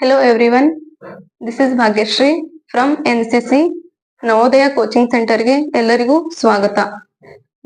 Hello everyone, this is N C C Navodaya coaching ಸೆಂಟರ್ಗೆ ಎಲ್ಲರಿಗೂ ಸ್ವಾಗತ.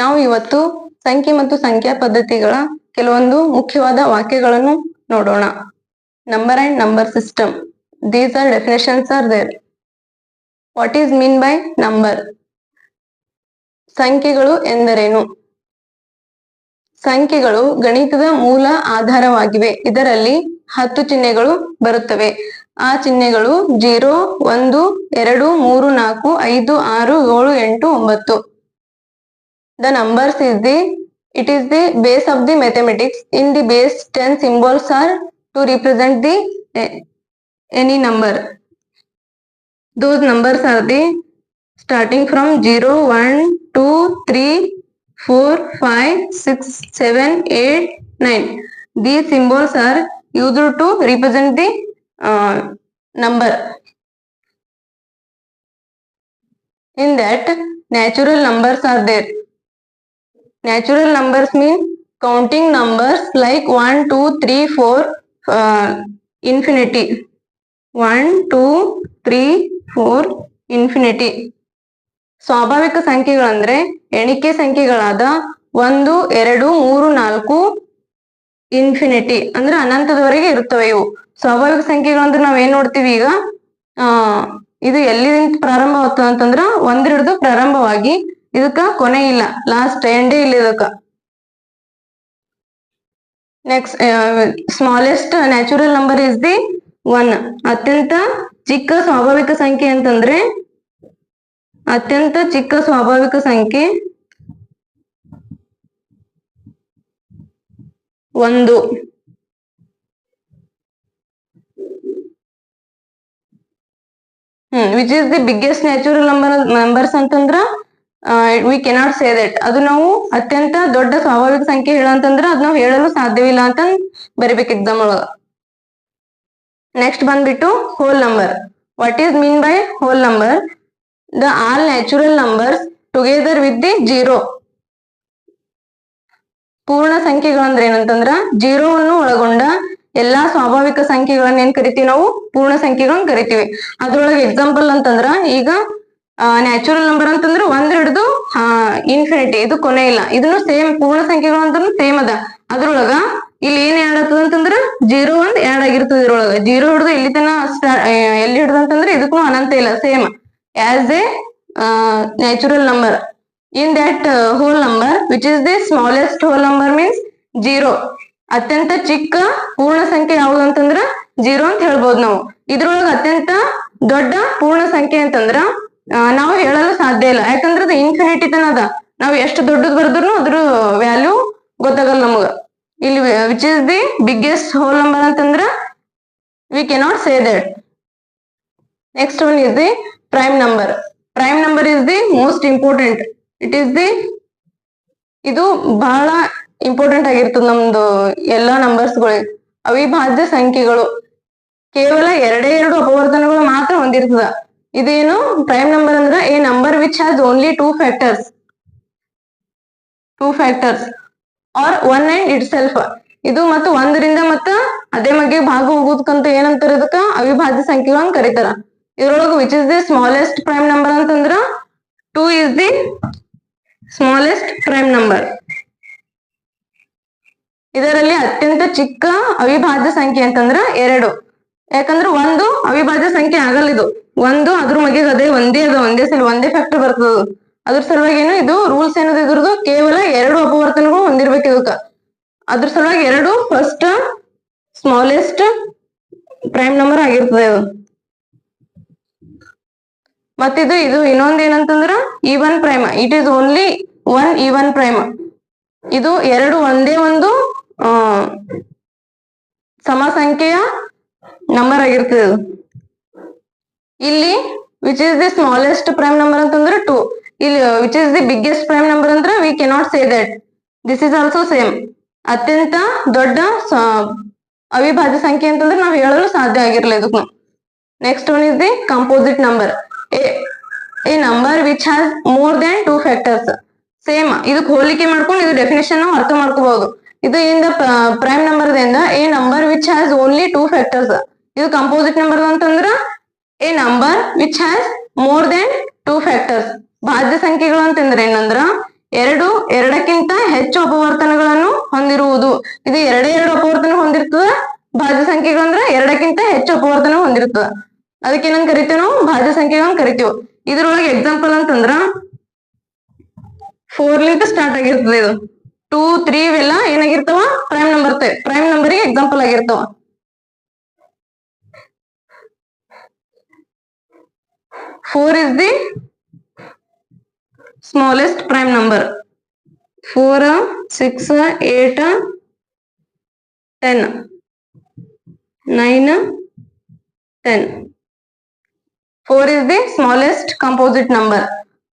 ನಾವು ಇವತ್ತು ಸಂಖ್ಯೆ ಮತ್ತು ಸಂಖ್ಯಾ ಪದ್ಧತಿಗಳ ಕೆಲವೊಂದು ಮುಖ್ಯವಾದ ವಾಕ್ಯಗಳನ್ನು ನೋಡೋಣ. Number and number system these are definitions are there what is mean by number ಸಂಖ್ಯೆಗಳು ಎಂದರೇನು? ಸಂಖ್ಯೆಗಳು ಗಣಿತದ ಮೂಲ ಆಧಾರವಾಗಿವೆ. ಇದರಲ್ಲಿ ಹತ್ತು ಚಿಹ್ನೆಗಳು ಬರುತ್ತವೆ. ಆ ಚಿಹ್ನೆಗಳು ಜೀರೋ ಒಂದು ಎರಡು ಮೂರು ನಾಲ್ಕು ಐದು ಆರು ಏಳು ಎಂಟು ಒಂಬತ್ತು. The numbers is the it is the base of the mathematics in the base ten symbols are to represent the any number those numbers are the starting from 0, 1, 2, 3, 4, 5, 6, 7, 8, 9. These symbols are used to represent the uh, number. In that, natural numbers are there. Natural numbers mean counting numbers like 1, 2, 3, 4, uh, infinity. 1, 2, 3, 4, infinity. ಸ್ವಾಭಾವಿಕ ಸಂಖ್ಯೆಗಳಂದ್ರೆ ಎಣಿಕೆ ಸಂಖ್ಯೆಗಳಾದ ಒಂದು, ಎರಡು, ಮೂರು, ನಾಲ್ಕು infinity ಅಂದ್ರೆ ಅನಂತದವರೆಗೆ ಇರುತ್ತವೆ ಇವು. ಸ್ವಾಭಾವಿಕ ಸಂಖ್ಯೆಗಳಂದ್ರೆ ನಾವ್ ಏನ್ ನೋಡ್ತೀವಿ ಈಗ? ಆ, ಇದು ಎಲ್ಲಿಂದ ಪ್ರಾರಂಭ ಆಗ್ತದೆ ಅಂತಂದ್ರ ಒಂದ್ರ ಹಿಡಿದು ಪ್ರಾರಂಭವಾಗಿ ಇದಕ್ಕ ಕೊನೆ ಇಲ್ಲ ಲಾಸ್ಟ್ ಎಂಡೇ ಇಲ್ಲ ಇದಕ್ಕ. Next smallest natural number is the one ಅತ್ಯಂತ ಚಿಕ್ಕ ಸ್ವಾಭಾವಿಕ ಸಂಖ್ಯೆ ಅಂತಂದ್ರೆ ಅತ್ಯಂತ ಚಿಕ್ಕ ಸ್ವಾಭಾವಿಕ ಸಂಖ್ಯೆ ಒಂದು. ಹ್ಮ್ which is the biggest natural number numbers ಅಂತಂದ್ರ ವಿ ಕೆನಾಟ್ ಸೇ ದಟ್ ಅದು ನಾವು ಅತ್ಯಂತ ದೊಡ್ಡ ಸ್ವಾಭಾವಿಕ ಸಂಖ್ಯೆ ಹೇಳಂತಂದ್ರ ಅದ್ ನಾವು ಹೇಳಲು ಸಾಧ್ಯವಿಲ್ಲ ಅಂತ ಬರಿಬೇಕು ಎಕ್ಸಾಮ್ ಒಳಗ. ನೆಕ್ಸ್ಟ್ ಬಂದ್ಬಿಟ್ಟು whole number what is mean by whole number the all natural numbers together with the zero. ಪೂರ್ಣ ಸಂಖ್ಯೆಗಳಂದ್ರೆ ಏನಂತಂದ್ರ ಜೀರೋವನ್ನು ಒಳಗೊಂಡ ಎಲ್ಲಾ ಸ್ವಾಭಾವಿಕ ಸಂಖ್ಯೆಗಳನ್ನ ಏನ್ ಕರಿತೀವಿ ನಾವು? ಪೂರ್ಣ ಸಂಖ್ಯೆಗಳನ್ನ ಕರಿತೀವಿ. ಅದ್ರೊಳಗೆ ಎಕ್ಸಾಂಪಲ್ ಅಂತಂದ್ರ ಈಗ ನ್ಯಾಚುರಲ್ ನಂಬರ್ ಅಂತಂದ್ರ ಒಂದ್ ಹಿಡಿದು ಇನ್ಫಿನಿಟಿ ಇದು ಕೊನೆ ಇಲ್ಲ. ಇದನ್ನು ಸೇಮ್ ಪೂರ್ಣ ಸಂಖ್ಯೆಗಳು ಅಂತಂದ್ರ ಸೇಮ್ ಅದ. ಅದ್ರೊಳಗ ಇಲ್ಲಿ ಏನ್ ಎರಡ್ ಆಗ್ತದ ಅಂತಂದ್ರ ಜೀರೋ ಒಂದ್ ಎರಡ್ ಆಗಿರ್ತದ ಇದ್ರೊಳಗ. ಜೀರೋ ಹಿಡಿದು ಇಲ್ಲಿ ತನ ಎಲ್ಲಿ ಹಿಡಿದಂತಂದ್ರೆ ಇದಕ್ಕೂ ಅನಂತ ಇಲ್ಲ same as a uh, natural number. In that uh, whole number, which is the smallest whole number means zero. ಅತ್ಯಂತ ಚಿಕ್ಕ ಪೂರ್ಣ ಸಂಖ್ಯೆ ಯಾವುದು ಅಂತಂದ್ರ ಜೀರೋ ಅಂತ ಹೇಳ್ಬೋದು ನಾವು. ಇದ್ರೊಳಗ ಅತ್ಯಂತ ದೊಡ್ಡ ಪೂರ್ಣ ಸಂಖ್ಯೆ ಅಂತಂದ್ರ ನಾವು ಹೇಳಲು ಸಾಧ್ಯ ಇಲ್ಲ. ಯಾಕಂದ್ರ ಅದು ಇನ್ಫಿನಿಟಿ ತನ ಅದ. ನಾವು ಎಷ್ಟು ದೊಡ್ಡದು ಬರೆದ್ರು ಅದ್ರ ವ್ಯಾಲ್ಯೂ ಗೊತ್ತಾಗಲ್ಲ ನಮಗ. ಇಲ್ಲಿ which is the biggest whole number ಅಂತಂದ್ರ we cannot say that next one is the prime number prime number is the most important it is the ಇದು ಬಹಳ ಇಂಪಾರ್ಟೆಂಟ್ ಆಗಿರ್ತದ ನಮ್ದು ಎಲ್ಲಾ ನಂಬರ್ಸ್ಗಳಿಗೆ ಅವಿಭಾಜ್ಯ ಸಂಖ್ಯೆಗಳು. ಕೇವಲ ಎರಡೇ ಎರಡು ಅಪವರ್ತನಗಳು ಮಾತ್ರ ಹೊಂದಿರ್ತದ. ಇದೇನು ಪ್ರೈಮ್ ನಂಬರ್ ಅಂದ್ರ a number which has only two factors two factors are one and itself ಇದು ಮತ್ತು ಒಂದರಿಂದ ಮತ್ತ ಅದೇ ಮಗ್ಗೆ ಭಾಗ ಹೋಗೋದಕ್ಕಂತ ಏನಂತಾರ ಅದಕ್ಕ? ಅವಿಭಾಜ್ಯ ಸಂಖ್ಯೆಗಳನ್ನ ಕರೀತಾರ. ಇದ್ರೊಳಗ which is the smallest prime number ಅಂತಂದ್ರ? Two is the smallest prime number ಇದರಲ್ಲಿ ಅತ್ಯಂತ ಚಿಕ್ಕ ಅವಿಭಾಜ್ಯ ಸಂಖ್ಯೆ ಅಂತಂದ್ರ ಎರಡು. ಯಾಕಂದ್ರ ಒಂದು ಅವಿಭಾಜ್ಯ ಸಂಖ್ಯೆ ಆಗಲ್ಲ ಇದು. ಒಂದು ಅದ್ರ ಮಗೆ ಅದೇ, ಒಂದೇ ಅದ, ಒಂದೇ ಸಲ ಒಂದೇ ಫ್ಯಾಕ್ಟರ್ ಬರ್ತದ ಅದು. ಅದ್ರ ಸಲುವಾಗಿ ಏನು ಇದು ರೂಲ್ಸ್ ಏನದ ಇದ್ರದ್ದು ಕೇವಲ ಎರಡು ಅಪವರ್ತನಗಳು ಹೊಂದಿರ್ಬೇಕು ಇದಕ್ಕ. ಅದ್ರ ಸಲುವಾಗಿ ಎರಡು ಫಸ್ಟ್ ಸ್ಮಾಲೆಸ್ಟ್ ಪ್ರೈಮ್ ನಂಬರ್ ಆಗಿರ್ತದೆ ಇದು. ಮತ್ತಿದು ಇದು ಇನ್ನೊಂದ್ ಏನಂತಂದ್ರ even prime it is only one even prime ಇದು ಎರಡು ಒಂದೇ ಒಂದು ಸಮ ಸಂಖ್ಯೆಯ ನಂಬರ್ ಆಗಿರ್ತದೆ ಇಲ್ಲಿ which is the smallest prime number ಅಂತಂದ್ರೆ ಟೂ ಇಲ್ಲಿ which is the biggest prime number ಅಂದ್ರೆ we cannot say that this is also same ಅತ್ಯಂತ ದೊಡ್ಡ ಅವಿಭಾಜ್ಯ ಸಂಖ್ಯೆ ಅಂತಂದ್ರೆ ನಾವು ಹೇಳಲು ಸಾಧ್ಯ ಆಗಿರಲ್ಲ ಇದಕ್ಕೂ. Next one is the composite number a number which has more than two factors same ಇದಕ್ಕೆ ಹೋಲಿಕೆ ಮಾಡ್ಕೊಂಡು ಇದು ಡೆಫಿನೇಷನ್ ಅರ್ಥ ಮಾಡ್ಕೋಬಹುದು. ಇದು ಇಂದ ಪ್ರೈಮ್ ನಂಬರ್ ದಿಂದ a number which has only two factors ಇದು ಕಂಪೋಸಿಟ್ ನಂಬರ್ ಅಂತಂದ್ರ a number which has more than two factors ಭಾಜ್ಯ ಸಂಖ್ಯೆಗಳು ಅಂತಂದ್ರೆ ಏನಂದ್ರ ಎರಡು, ಎರಡಕ್ಕಿಂತ ಹೆಚ್ಚು ಅಪವರ್ತನಗಳನ್ನು ಹೊಂದಿರುವುದು. ಇದು ಎರಡೇ ಎರಡು ಅಪವರ್ತನ ಹೊಂದಿರ್ತದ. ಭಾಜ್ಯ ಸಂಖ್ಯೆಗಳು ಅಂದ್ರ ಎರಡಕ್ಕಿಂತ ಹೆಚ್ಚು ಅಪವರ್ತನ ಹೊಂದಿರ್ತದ. ಅದಕ್ಕೆ ಏನಂತ ಕರಿತೀವಿ ನಾವು? ಭಾಜ್ಯ ಸಂಖ್ಯೆಗಳನ್ನ ಕರಿತೀವಿ. ಇದ್ರೊಳಗೆ ಎಕ್ಸಾಂಪಲ್ ಅಂತಂದ್ರ ಫೋರ್ ಲಿಂತ ಸ್ಟಾರ್ಟ್ ಆಗಿರ್ತದೆ ಇದು. ಟೂ ತ್ರೀ ಇವೆಲ್ಲ ಏನಾಗಿರ್ತಾವ? ಪ್ರೈಮ್ ನಂಬರ್ ಪ್ರೈಮ್ ನಂಬರಿಗೆ ಎಕ್ಸಾಂಪಲ್ ಆಗಿರ್ತಾವ. Four is the smallest prime number four six eight ten nine ten four is the smallest composite number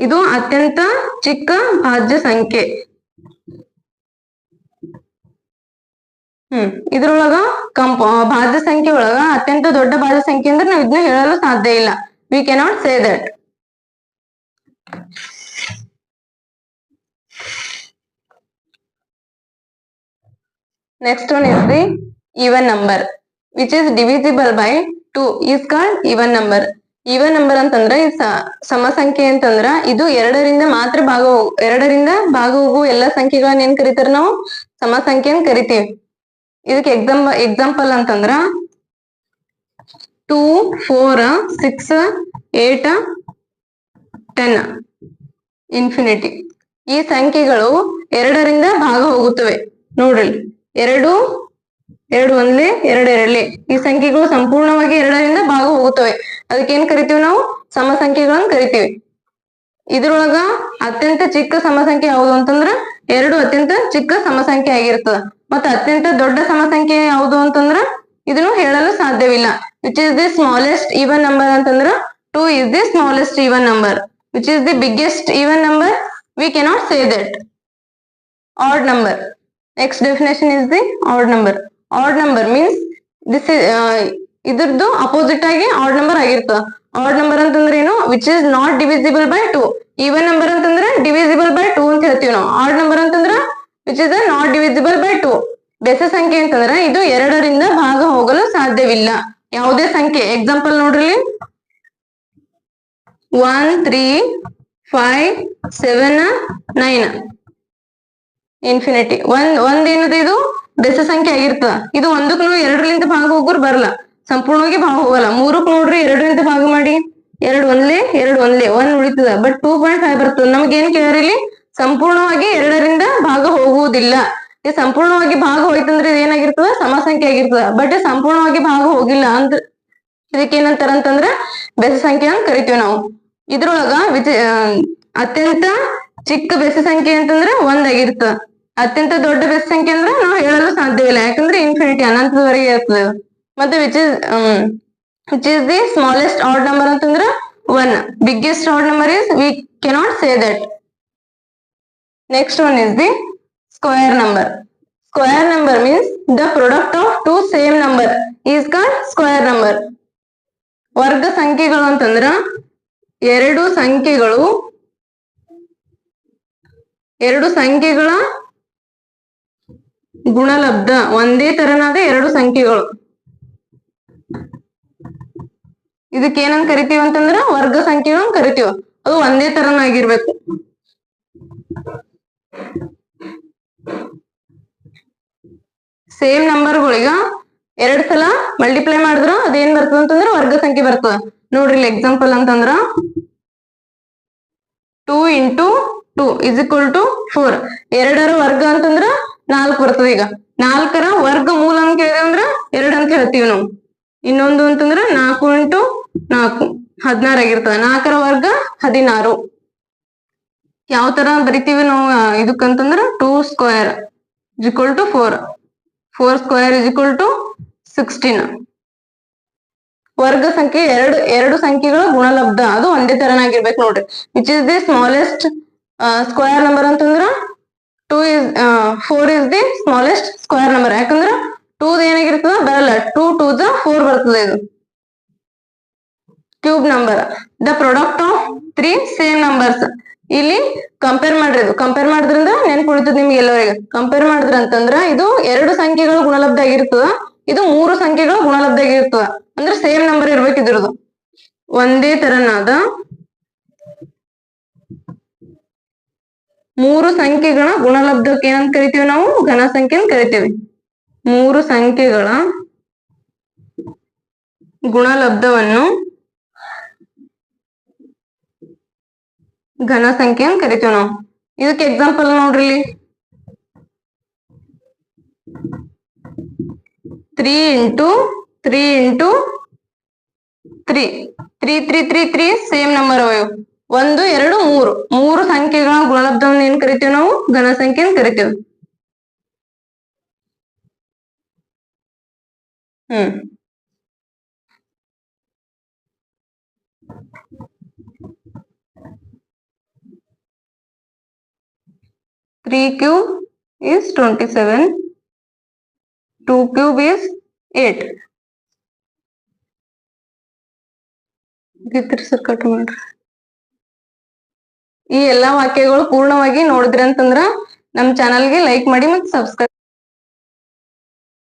ಇದು ಅತ್ಯಂತ ಚಿಕ್ಕ ಭಾಜ್ಯ ಸಂಖ್ಯೆ. ಹ್ಮ್, ಇದ್ರೊಳಗ ಕಂಪ ಭಾಜ್ಯ ಸಂಖ್ಯೆ ಒಳಗ ಅತ್ಯಂತ ದೊಡ್ಡ ಭಾಜ್ಯ ಸಂಖ್ಯೆ ಅಂದ್ರೆ ನಾವು ಇದನ್ನ ಹೇಳಲು ಸಾಧ್ಯ ಇಲ್ಲ. We cannot say that next one is the even number which is divisible by two is called even number even number ಅಂತಂದ್ರ ಸಮಸಂಖ್ಯೆ ಅಂತಂದ್ರ, ಇದು ಎರಡರಿಂದ ಮಾತ್ರ ಭಾಗ ಎರಡರಿಂದ ಭಾಗ ಹೋಗುವ ಎಲ್ಲಾ ಸಂಖ್ಯೆಗಳನ್ನ ಏನ್ ಕರಿತಾರ ನಾವು? ಸಮ ಸಂಖ್ಯೆ ಅಂತ ಕರಿತೀವಿ. ಇದಕ್ಕೆ ಎಕ್ಸಾಮ್ ಎಕ್ಸಾಂಪಲ್ ಅಂತಂದ್ರ two four six eight ten infinity ಈ ಸಂಖ್ಯೆಗಳು ಎರಡರಿಂದ ಭಾಗ ಹೋಗುತ್ತವೆ. ನೋಡ್ರಿ. ಎರಡು ಎರಡು ಒಂದ್ಲೆ, ಎರಡು ಎರಡ್ಲೆ. ಈ ಸಂಖ್ಯೆಗಳು ಸಂಪೂರ್ಣವಾಗಿ ಎರಡರಿಂದ ಭಾಗ ಹೋಗುತ್ತವೆ ಅದಕ್ಕೇನ್ ಕರಿತೀವಿ ನಾವು? ಸಮ ಸಂಖ್ಯೆಗಳನ್ನ ಕರಿತೀವಿ. ಇದ್ರೊಳಗ ಅತ್ಯಂತ ಚಿಕ್ಕ ಸಮಸಂಖ್ಯೆ ಯಾವುದು ಅಂತಂದ್ರ, ಎರಡು ಅತ್ಯಂತ ಚಿಕ್ಕ ಸಮಸಂಖ್ಯೆ ಆಗಿರ್ತದ. ಮತ್ತ ಅತ್ಯಂತ ದೊಡ್ಡ ಸಮಸಂಖ್ಯೆ ಯಾವುದು ಅಂತಂದ್ರ, ಇದನ್ನು ಹೇಳಲು ಸಾಧ್ಯವಿಲ್ಲ. Which is the smallest even number ಅಂತಂದ್ರ two is the smallest even number which is the biggest even number we cannot say that odd number next definition is the odd number odd number means this ಇದ್ರದ್ದು opposite ಆಗಿ odd number ಆಗಿರ್ತದ. Odd number ಅಂತಂದ್ರೆ ಏನು? Which is not divisible by two even number ಅಂತಂದ್ರೆ divisible by two ಅಂತ ಹೇಳ್ತೀವಿ ನಾವು. Odd number ಅಂತಂದ್ರೆ which is not divisible by two ಬೆಸ ಸಂಖ್ಯೆ ಅಂತಂದ್ರೆ ಇದು ಎರಡರಿಂದ ಭಾಗ ಹೋಗಲು ಸಾಧ್ಯವಿಲ್ಲ. ಯಾವುದೇ ಸಂಖ್ಯೆ? ಎಕ್ಸಾಂಪಲ್ ನೋಡ್ರಿ one three five seven nine infinity ಒಂದ್ ಒಂದ್ ಏನದ ಇದು? ಬೆಸ ಸಂಖ್ಯೆ ಆಗಿರ್ತದ ಇದು ಒಂದಕ್ಕೂ ಎರಡರಿಂದ ಭಾಗ ಹೋಗೋರು ಬರಲ್ಲ ಸಂಪೂರ್ಣವಾಗಿ ಭಾಗ ಹೋಗಲ್ಲ ಮೂರಕ್ ನೋಡ್ರಿ ಎರಡರಿಂದ ಭಾಗ ಮಾಡಿ. ಎರಡ್ ಒಂದ್ಲೆ ಎರಡ್ ಒಂದ್ಲೆ ಒನ್ ಉಳಿತದ. ಬಟ್ ಟೂ ಪಾಯಿಂಟ್ ಫೈವ್ ಬರ್ತದ. ನಮ್ಗೆ ಏನ್ ಕೇಳ್ರಿ ಸಂಪೂರ್ಣವಾಗಿ ಎರಡರಿಂದ ಭಾಗ ಹೋಗುವುದಿಲ್ಲ. ಈ ಸಂಪೂರ್ಣವಾಗಿ ಭಾಗ ಹೋಯ್ತಂದ್ರೆ ಇದು ಏನಾಗಿರ್ತದ ಸಮಸಂಖ್ಯೆ ಆಗಿರ್ತದ. ಬಟ್ ಸಂಪೂರ್ಣವಾಗಿ ಭಾಗ ಹೋಗಿಲ್ಲ ಅಂತ ಇದಕ್ಕೆ ಏನಂತಾರ ಅಂತಂದ್ರ ಬೆಸ ಸಂಖ್ಯೆ ಅಂತ ಕರಿತೀವಿ ನಾವು. ಇದ್ರೊಳಗ ವಿಚ ಅತ್ಯಂತ ಚಿಕ್ಕ ಬೆಸ ಸಂಖ್ಯೆ ಅಂತಂದ್ರ ಒಂದಾಗಿರ್ತದ ಅತ್ಯಂತ ದೊಡ್ಡ ಬೆಸ ಸಂಖ್ಯೆ ಅಂದ್ರೆ ನಾವು ಹೇಳಲು ಸಾಧ್ಯವಿಲ್ಲ ಯಾಕಂದ್ರೆ ಇನ್ಫಿನಿಟಿ ಅನಂತದವರೆಗೆ ಇರ್ತದೆ. ಮತ್ತೆ which is which is the smallest odd number ಅಂತಂದ್ರೆ one biggest odd number is we cannot say that next one is the square number square number means the product of two same number is called square number ವರ್ಗ ಸಂಖ್ಯೆಗಳು ಅಂತಂದ್ರ ಎರಡು ಸಂಖ್ಯೆಗಳು, ಎರಡು ಸಂಖ್ಯೆಗಳ ಗುಣಲಬ್ಧ ಒಂದೇ ತರನಾದ ಎರಡು ಸಂಖ್ಯೆಗಳು. ಇದಕ್ಕೆ ಏನಂತ ಕರಿತೀವಿ ಅಂತಂದ್ರ ವರ್ಗ ಸಂಖ್ಯೆಗಳು ಕರಿತೀವಿ. ಅದು ಒಂದೇ ತರನಾಗಿರ್ಬೇಕು. ಸೇಮ್ ನಂಬರ್ಗಳಿಗ ಎರಡ್ ಸಲ ಮಲ್ಟಿಪ್ಲೈ ಮಾಡಿದ್ರ ಅದೇನ್ ಬರ್ತದ ಅಂತಂದ್ರ ವರ್ಗ ಸಂಖ್ಯೆ ಬರ್ತದ. ನೋಡ್ರಿ ಎಕ್ಸಾಂಪಲ್ ಅಂತಂದ್ರ two into two is equal to four ಎರಡರ ವರ್ಗ ಅಂತಂದ್ರ ನಾಲ್ಕು ಬರ್ತದ ಈಗ. ನಾಲ್ಕರ ವರ್ಗ ಮೂಲ ಅಂತ ಕೇಳಿದ್ರೆ ಅಂದ್ರ ಎರಡ್ ಅಂತ ಹೇಳ್ತೀವಿ ನಾವು. ಇನ್ನೊಂದು ಅಂತಂದ್ರ ನಾಲ್ಕು ಇಂಟು ನಾಲ್ಕು. ಹದಿನಾರು ಆಗಿರ್ತದ. ನಾಲ್ಕರ ವರ್ಗ ಹದಿನಾರು. ಯಾವ ತರ ಬರಿತೀವಿ ನಾವು ಇದಕ್ಕಂತಂದ್ರ two square is equal to four four square is equal to sixteen ವರ್ಗ ಸಂಖ್ಯೆ ಎರಡು ಎರಡು ಸಂಖ್ಯೆಗಳ ಗುಣಲಬ್ಧ. ಅದು ಒಂದೇ ತರನಾಗಿರ್ಬೇಕು ನೋಡ್ರಿ. Which is the smallest square number ಅಂತಂದ್ರ two is four is the smallest square number ಯಾಕಂದ್ರೆ ಟೂ ಏನಾಗಿರ್ತದ? ಬರಲ್ಲ. ಟೂ ಟೂ ದ ಫೋರ್ ಬರ್ತದೆ ಇದು. Cube number the product of three same numbers ಇಲ್ಲಿ ಕಂಪೇರ್ ಮಾಡ್ರಿ ಇದು. ಕಂಪೇರ್ ಮಾಡಿದ್ರಿಂದ ನೆನ್ಪು ಉಳಿತದ ನಿಮ್ಗೆ ಎಲ್ಲರಿಗೆ. ಕಂಪೇರ್ ಮಾಡಿದ್ರ ಅಂತಂದ್ರ ಇದು ಎರಡು ಸಂಖ್ಯೆಗಳು ಗುಣಲಬ್ಧ ಆಗಿರ್ತದ. ಇದು ಮೂರು ಸಂಖ್ಯೆಗಳ ಗುಣಲಬ್ಧಾಗಿರ್ತದ ಅಂದ್ರೆ ಸೇಮ್ ನಂಬರ್ ಇರ್ಬೇಕಿದ್ರದು. ಒಂದೇ ತರನಾದ ಮೂರು ಸಂಖ್ಯೆಗಳ ಗುಣಲಬ್ಧಕ್ಕೆ ಏನಂತ ಕರಿತೀವಿ ನಾವು? ಘನ ಸಂಖ್ಯೆ ಅಂತ ಕರಿತೀವಿ. ಮೂರು ಸಂಖ್ಯೆಗಳ ಗುಣಲಬ್ಧವನ್ನು ಘನ ಸಂಖ್ಯೆ ಅಂತ ಕರಿತೀವಿ ನಾವು. ಇದಕ್ಕೆ ಎಕ್ಸಾಂಪಲ್ ನೋಡ್ರಿ three into three into three. Three three three three same number ಅವ ಒಂದು, ಎರಡು, ಮೂರು. ಮೂರು ಸಂಖ್ಯೆಗಳ ಗುಣಲಬ್ಧವನ್ನು ಏನ್ ಕರಿತೀವಿ ನಾವು? ಘನ ಸಂಖ್ಯೆ ಅಂತ ಕರಿತೀವಿ. ಹ್ಮ್. Three cube is twenty seven two cube is eight ಗಿತ್ರಿ sir cut ಮಾಡ್ರಿ. ಈ ಎಲ್ಲಾ ವಾಕ್ಯಗಳು ಪೂರ್ಣವಾಗಿ ನೋಡಿದ್ರಿ ಅಂತಂದ್ರ ನಮ್ ಚಾನಲ್ಗೆ ಲೈಕ್ ಮಾಡಿ ಮತ್ತು ಸಬ್ಸ್ಕ್ರೈಬ್